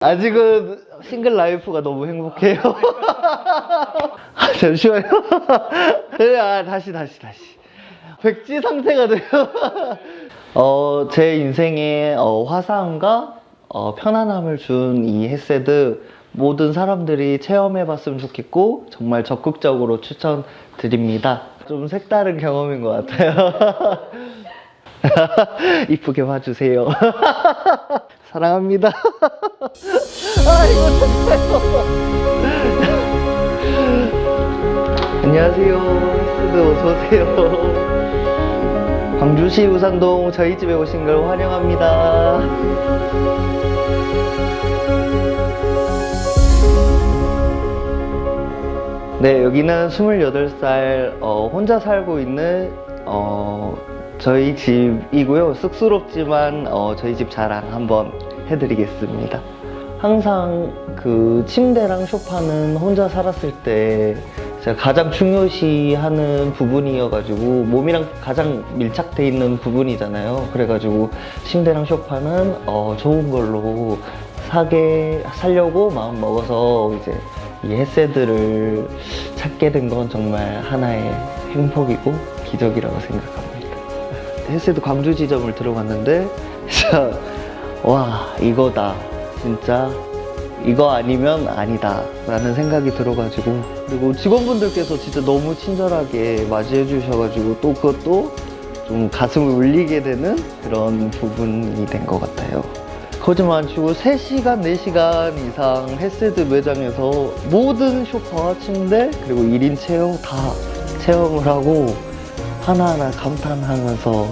아직은 싱글 라이프가 너무 행복해요. 아, 잠시만요. 아, 다시, 다시, 다시. 백지 상태가 돼요. 어, 제 인생에 어, 화사함과 어, 편안함을 준 이 헤세드 모든 사람들이 체험해 봤으면 좋겠고 정말 적극적으로 추천드립니다. 좀 색다른 경험인 것 같아요. 이쁘게 봐주세요. 사랑합니다. 아, 이거 잠깐만요. 안녕하세요. 스드 어서오세요. 광주시 우산동 저희 집에 오신 걸 환영합니다. 네, 여기는 28살 어, 혼자 살고 있는 어, 저희 집이고요. 쑥스럽지만 어, 저희 집 자랑 한번 해드리겠습니다. 항상 그 침대랑 소파는 혼자 살았을 때 제가 가장 중요시하는 부분이어가지고 몸이랑 가장 밀착돼 있는 부분이잖아요. 그래가지고 침대랑 소파는 어, 좋은 걸로 사게 살려고 마음 먹어서 이제 이 헤세드를 찾게 된 건 정말 하나의 행복이고 기적이라고 생각합니다. 헤세드 광주 지점을 들어갔는데 와 이거다. 진짜 이거 아니면 아니다. 라는 생각이 들어가지고. 그리고 직원분들께서 진짜 너무 친절하게 맞이해 주셔가지고 또 그것도 좀 가슴을 울리게 되는 그런 부분이 된 것 같아요. 거짓말 안 치고 3시간, 4시간 이상 헬스드 매장에서 모든 쇼파와 침대 그리고 1인 체어 다 체험을 하고 하나하나 감탄하면서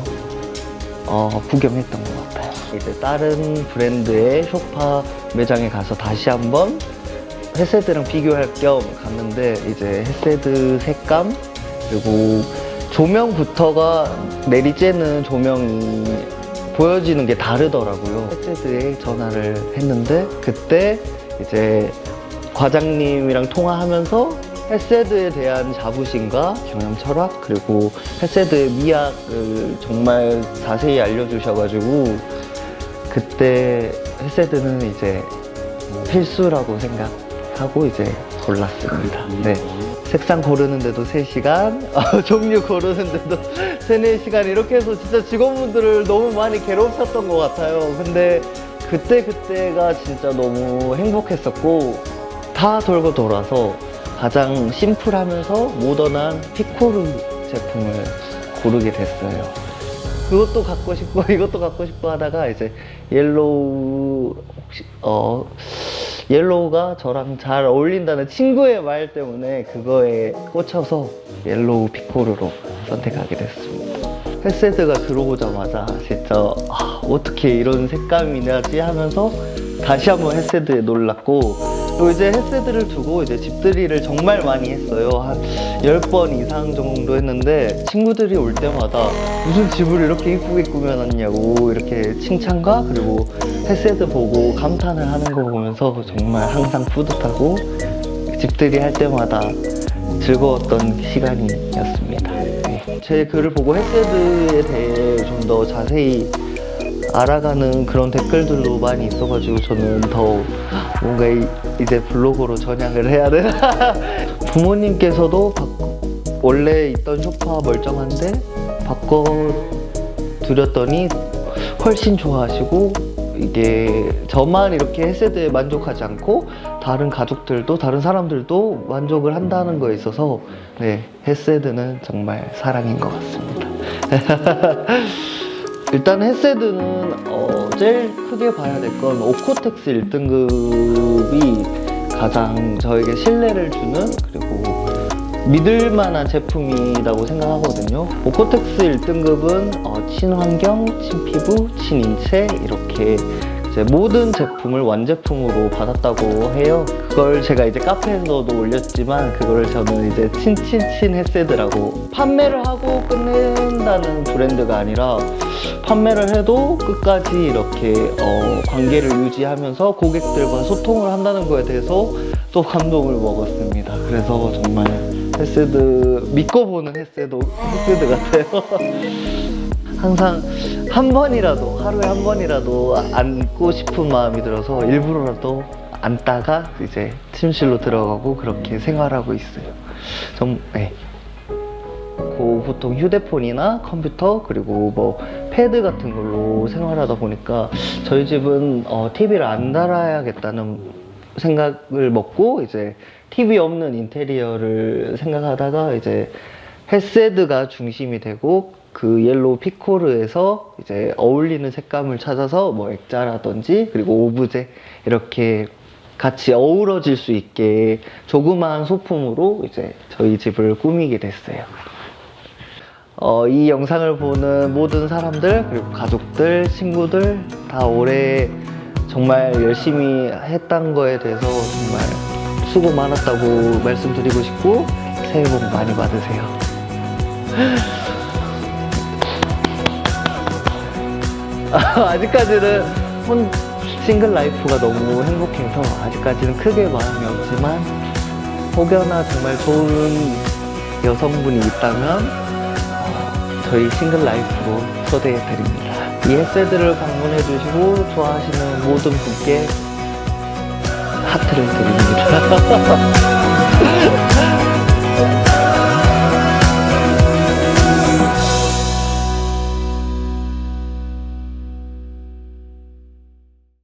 어, 구경했던 것 같아요. 이제 다른 브랜드의 쇼파 매장에 가서 다시 한번 헤세드랑 비교할 겸 갔는데 이제 헤세드 색감 그리고 조명부터가 내리 쬐는 조명이 보여지는 게 다르더라고요. 헤세드에 전화를 했는데 그때 이제 과장님이랑 통화하면서 헬세드에 대한 자부심과 경영 철학 그리고 헬세드의 미학을 정말 자세히 알려주셔가지고 그때 헬세드는 이제 필수라고 생각하고 이제 골랐습니다. 네. 색상 고르는데도 3시간, 어, 종류 고르는데도 3, 4시간 이렇게 해서 진짜 직원분들을 너무 많이 괴롭혔던 것 같아요. 근데 그때 그때가 진짜 너무 행복했었고 다 돌고 돌아서 가장 심플하면서 모던한 피코르 제품을 고르게 됐어요. 그것도 갖고 싶고 이것도 갖고 싶고 하다가 이제 옐로우 혹시 어 옐로우가 저랑 잘 어울린다는 친구의 말 때문에 그거에 꽂혀서 옐로우 피코르로 선택하게 됐습니다. 헤세드가 들어오자마자 진짜 아, 어떻게 이런 색감이 나지 하면서 다시 한번 헤세드에 놀랐고 이제 헤세드를 두고 이제 집들이를 정말 많이 했어요. 한 10번 이상 정도 했는데 친구들이 올 때마다 무슨 집을 이렇게 이쁘게 꾸며놨냐고 이렇게 칭찬과 그리고 헤세드 보고 감탄을 하는 거 보면서 정말 항상 뿌듯하고 집들이 할 때마다 즐거웠던 시간이었습니다. 네. 제 글을 보고 헤세드에 대해 좀 더 자세히 알아가는 그런 댓글들도 많이 있어가지고 저는 더 뭔가 이, 이제 블로그로 전향을 해야 돼. 부모님께서도 원래 있던 소파 멀쩡한데 바꿔 드렸더니 훨씬 좋아하시고 이게 저만 이렇게 헤세드에 만족하지 않고 다른 가족들도 다른 사람들도 만족을 한다는 거에 있어서 네 헤세드는 정말 사랑인 것 같습니다. 일단 헤세드는 어, 제일 크게 봐야 될 건 오코텍스 1등급이 가장 저에게 신뢰를 주는 그리고 믿을 만한 제품이라고 생각하거든요. 오코텍스 1등급은 어, 친환경, 친피부, 친인체 이렇게 모든 제품을 완제품으로 받았다고 해요. 그걸 제가 이제 카페에서도 올렸지만 그걸 저는 이제 친친친 헤세드라고 판매를 하고 끝낸다는 브랜드가 아니라 판매를 해도 끝까지 이렇게 어, 관계를 유지하면서 고객들과 소통을 한다는 거에 대해서 또 감동을 먹었습니다. 그래서 정말 헤세드 믿고 보는 헤세드 헤세드 같아요. 항상 한 번이라도 하루에 한 번이라도 앉고 싶은 마음이 들어서 일부러라도 앉다가 이제 침실로 들어가고 그렇게 생활하고 있어요. 좀 네. 그 보통 휴대폰이나 컴퓨터 그리고 뭐 패드 같은 걸로 생활하다 보니까 저희 집은 어, TV를 안 달아야겠다는 생각을 먹고 이제 TV 없는 인테리어를 생각하다가 이제 헤세드가 중심이 되고 그 옐로우 피코르에서 이제 어울리는 색감을 찾아서 뭐 액자라든지 그리고 오브제 이렇게 같이 어우러질 수 있게 조그마한 소품으로 이제 저희 집을 꾸미게 됐어요. 어, 이 영상을 보는 모든 사람들 그리고 가족들, 친구들 다 올해 정말 열심히 했던 거에 대해서 정말 수고 많았다고 말씀드리고 싶고 새해 복 많이 받으세요. 아직까지는 혼 싱글 라이프가 너무 행복해서 아직까지는 크게 마음이 없지만 혹여나 정말 좋은 여성분이 있다면 어, 저희 싱글 라이프로 초대해 드립니다. 이 햇세드를 방문해 주시고 좋아하시는 모든 분께 하트를 드립니다.